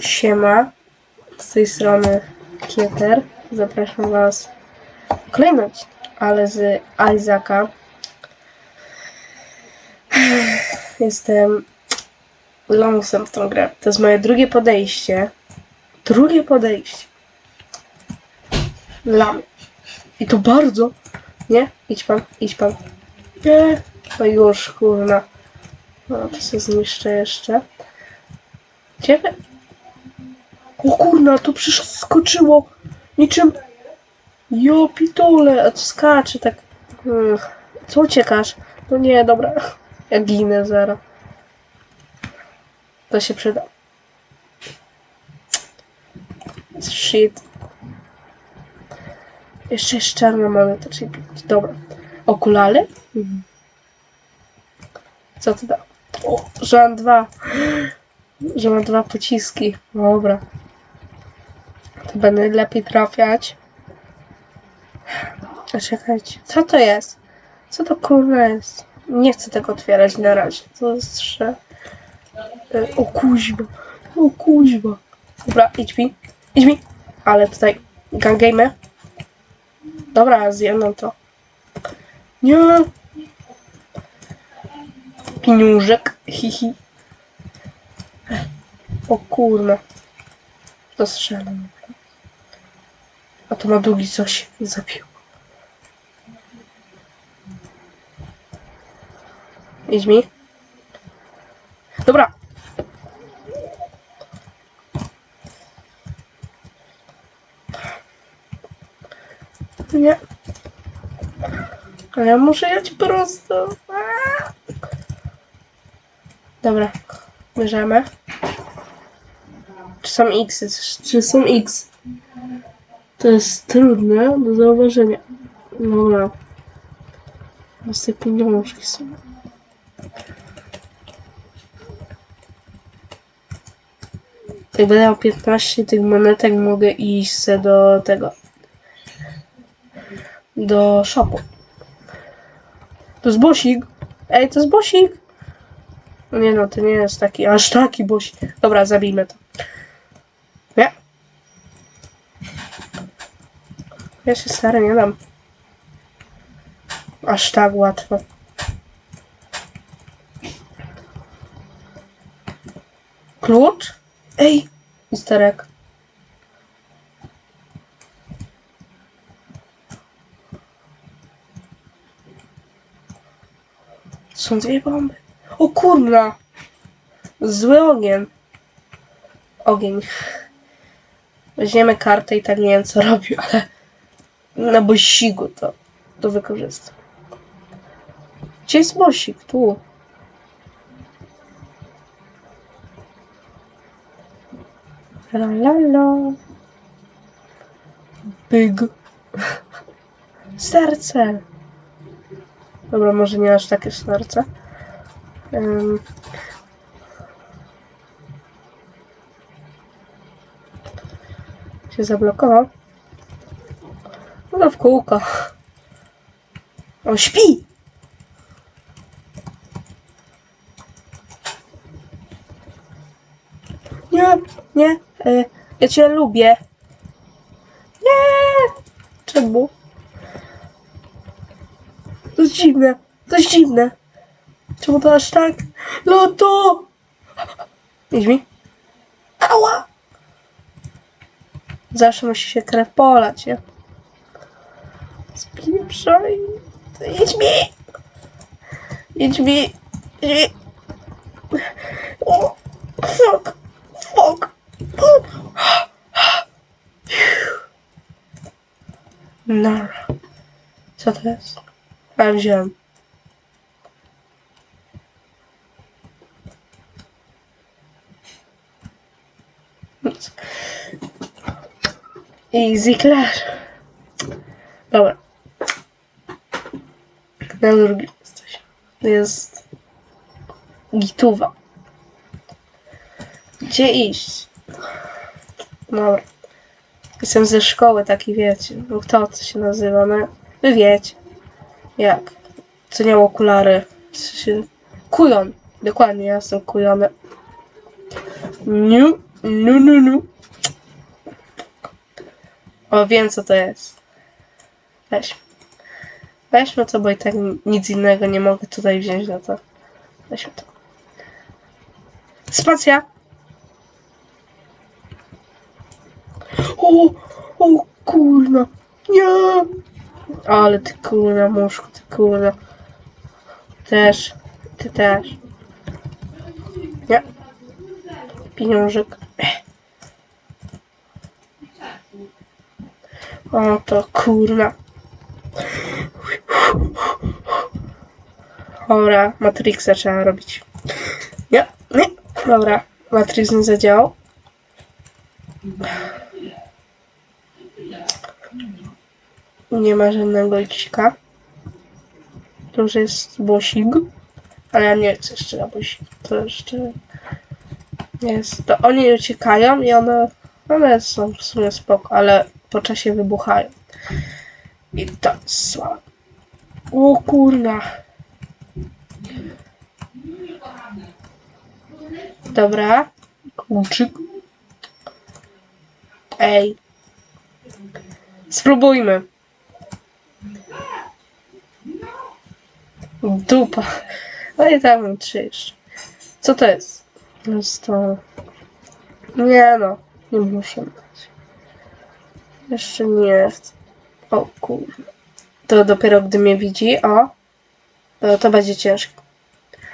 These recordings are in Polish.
Siema, z tej strony Kieter. Zapraszam Was w kolejny ale z Isaaca. Jestem longsem w tą grę. To jest moje drugie podejście. Drugie podejście. Mnie. I to bardzo. Nie? Idź pan, idź pan. Nie. No już, kurna. No, to sobie zniszczę jeszcze. Wy? O kurna, to przecież skoczyło niczym... Jo, pitole, a to skacze tak... Hmm. Co uciekasz? No nie, dobra. Ja ginę zaraz. To się przyda. Shit. Jeszcze jest czarna moneta, czyli. Dobra. Okulary? Mhm. Co to da? O, że mam dwa. Że mam dwa pociski. Dobra. To będę lepiej trafiać. Czekajcie. Co to jest? Co to kurwa jest? Nie chcę tego otwierać na razie. To jest że... E, O kuźba. O kuźba. Dobra, idź mi. Idź mi. Ale tutaj gangame. Dobra, zjem to. Nie. Pieniążek. Hihi. O kurna. To strzelam. A to ma długi coś. Zabił. Idź mi. Dobra. Nie. A ja muszę jechać prosto. Dobra. Bierzemy. Czy są X? Czy są X? To jest trudne do zauważenia. Dobra. Bez te pieniążki są. Jak będę miał 15 tych monetek, mogę iść do tego. Do shopu. To jest bosik. Ej, to jest bosik. No Nie no, to nie jest taki, aż taki bosik. Dobra, zabijmy to. Ja się stary nie dam. Aż tak łatwo. Klucz? Ej, misterek. Są dwie bomby. O kurna! Zły ogień. Ogień. Weźmiemy kartę i tak nie wiem co robił, ale na bosigu to, to wykorzystam. Gdzie jest bosik? Tu. La la la. Big. Serce. Dobra, może nie aż takie serce. Um. Się zablokował. No to w kółko. On śpi! Nie, nie, e, ja cię lubię. Nie! Czemu? To jest dziwne, to jest dziwne. Czemu to aż tak? Loto! Idź mi. Ała! Zawsze musi się krew polać, nie? Spieprzaj. Idź mi! Idź mi! Idź mi! O! Fuck! Fuck! No. Co to jest? A wziąłem. Nic. Easy Clash. Dobra. Jesteś. Jest gituwa. Gdzie iść? Dobra. Jestem ze szkoły, taki wiecie. No kto to się nazywa? No, wy wiecie. Jak? Co miał okulary. Co się... Kujon. Dokładnie, ja jestem kujony. Nie. Nu, nu, nu. O, wiem co to jest. Weź. Weźmy to, bo i tak nic innego nie mogę tutaj wziąć na to. Weźmy to. Spacja! O, o kurna. Nie! Ale ty kurna, muszku, ty kurna. Też. Ty też. Nie. Pieniążek. O to kurna. Dobra, Matrixa trzeba robić. Nie, nie. Dobra, Matrix nie zadziałał. Nie ma żadnego liczka. To już jest bosig. Ale ja nie chcę jeszcze na bosig. To jeszcze jest. To oni uciekają i one, one są w sumie spoko, ale po czasie wybuchają. I to jest słabe. O kurna. Dobra. Kluczyk. Ej. Spróbujmy. Dupa. No i tam trzy jeszcze. Co to jest? Jest to... Nie no. Nie muszę dać. Jeszcze nie chcę. O kurde. To dopiero gdy mnie widzi, o. To, to będzie ciężkie.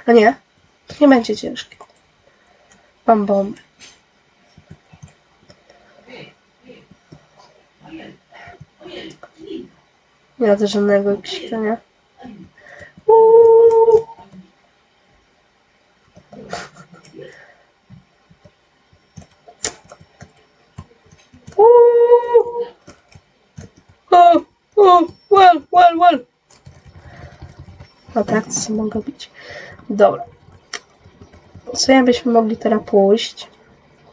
A nie. Nie będzie ciężkie. Mam bombę. Nie ma żadnego ksika, nie? Uuu. Uuu. O, o, well, well, well. No tak, co mogę być. Dobra. Co ja byśmy mogli teraz pójść?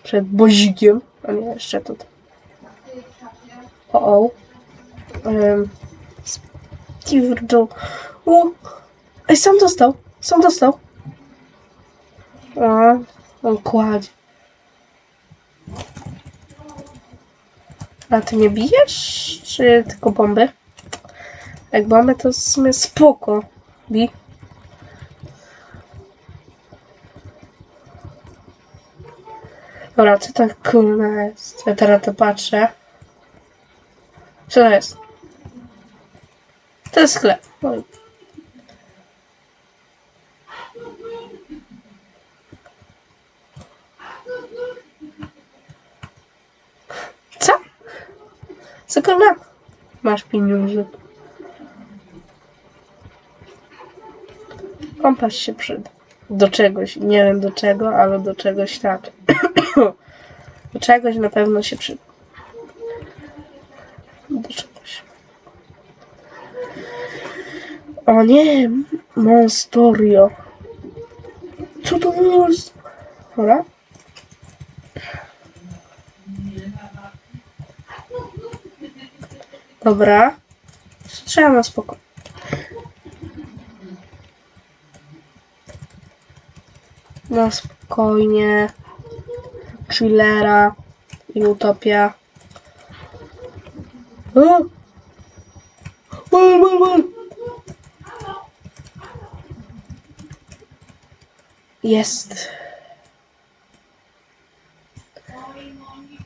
Przed bozikiem. A nie, jeszcze tutaj. O, o. Um, O! Ej, sam dostał! Sam dostał! A, on kładzie. A ty nie bijesz? Czy tylko bomby? Jak bomby to w sumie spoko. Bi. Dobra, co to kurna jest? Ja teraz to patrzę. Co to jest? To jest sklep. Co? Co kurna? Masz pieniądze. Kompas się przyda. Do czegoś. Nie wiem do czego, ale do czegoś tak. do czegoś na pewno się przyda. Do czegoś. O nie, Monstorio. Co to jest? Dobra. Dobra. Trzeba na spoko. Na spokojnie. Chillera i Utopia. Jest.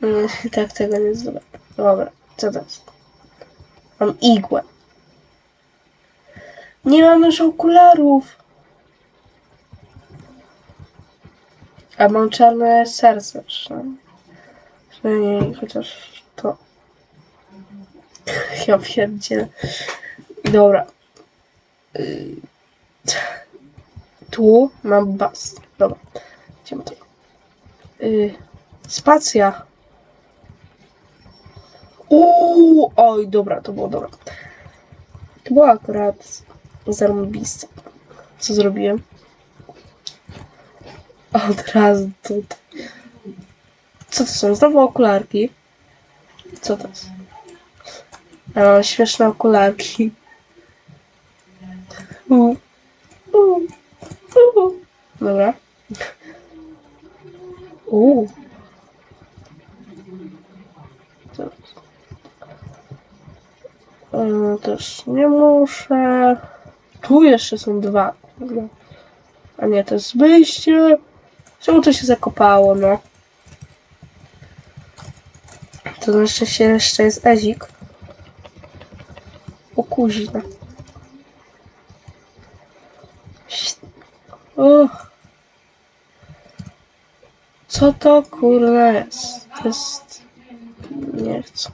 Nie, tak tego nie zdobędę. Dobra, co jest? Mam igłę. Nie mam już okularów. A mam czarne serce. przynajmniej. Przynajmniej chociaż to. Ja pierdzielę. Dobra. Y, Tu mam bas. Dobra. Idziemy tu. Y, Spacja. Uuu, oj, dobra, to było dobra. To było akurat zarąbiste. Co zrobiłem? Od razu tutaj. Co to są? Znowu okularki. Co to jest? O, śmieszne okularki. Dobra. Uuu. E, też nie muszę. Tu jeszcze są dwa. A nie, to jest wyjście. Czemu to się zakopało, no? To jeszcze jest Ezik. O. Co to kurwa jest? To jest... Nie chcę.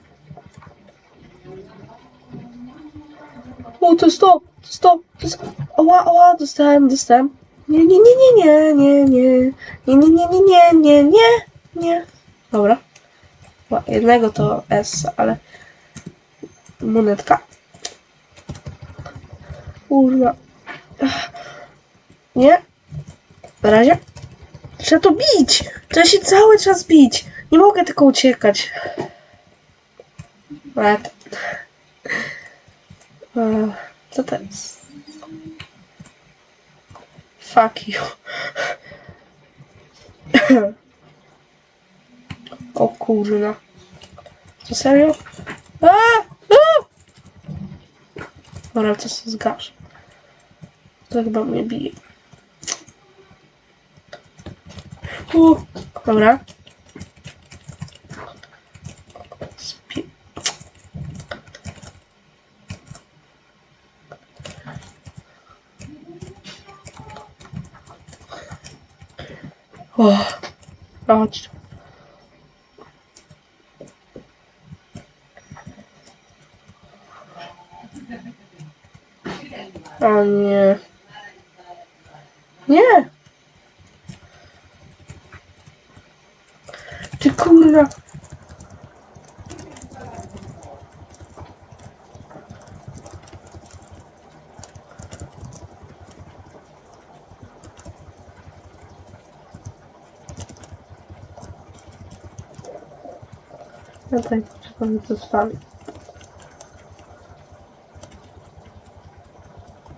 O, to jest to! To jest to! to jest... Oła, oła, dostałem, dostałem. Nie, nie, nie, nie, nie, nie, nie. Nie, nie, nie, nie, nie, nie, nie. Dobra. Jednego to S, ale... Monetka. Kurwa. Nie. Na razie. Trzeba to bić! Trzeba się cały czas bić! Nie mogę tylko uciekać. Ale... Co jest? Fuck you. O kurna. To serio? A! A! Dobra, to się zgasz. To chyba mnie bije. U, dobra. O, chodź. tu. O nie. Nie! Ty kurwa! No tak, trzeba mi to stawić.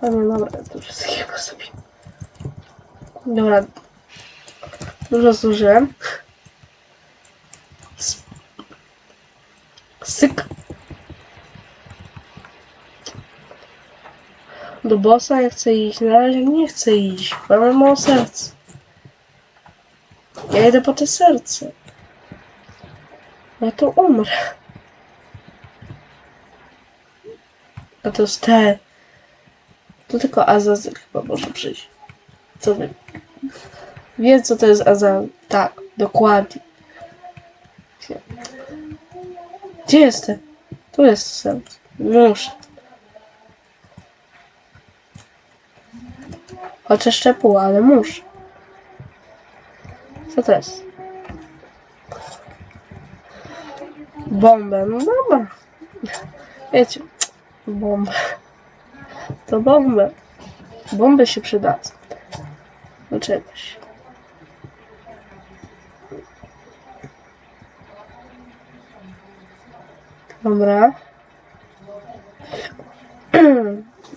A nie, dobra, to wszystkiego sobie. Dobra. Dużo zużyłem. Syk. Do bossa ja chcę iść. Na razie nie chcę iść, bo mam mało serc. Ja idę po te serce. Ja to umrę. A to jest te. To tylko Azazel chyba może przyjść. Co wy? Wie co to jest Azazel. Tak, dokładnie. Gdzie- jestem? Tu jest serce. Muszę. Chociaż szczepuła, ale muszę. Co to jest? Bombę, no dobra. Wiecie, bombę. To bombę. Bomby się przydadzą. Do czegoś. Dobra.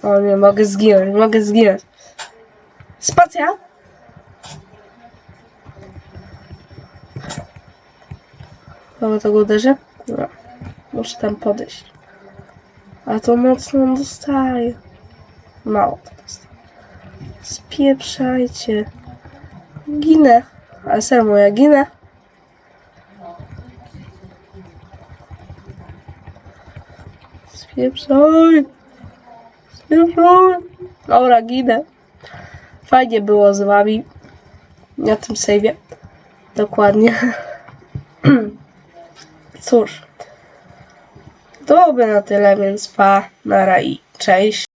O nie, mogę zginąć, mogę zginąć. Spacja? Dobra, to go uderzę? Muszę tam podejść. A to mocno dostaje. Mało to dostaje. Spieprzajcie. Ginę. Ale serio, moja ginę. Spieprzaj. Spieprzaj. Dobra, ginę. Fajnie było z wami. Na tym save'ie. Dokładnie. Cóż. To by na tyle, więc pa, nara i cześć.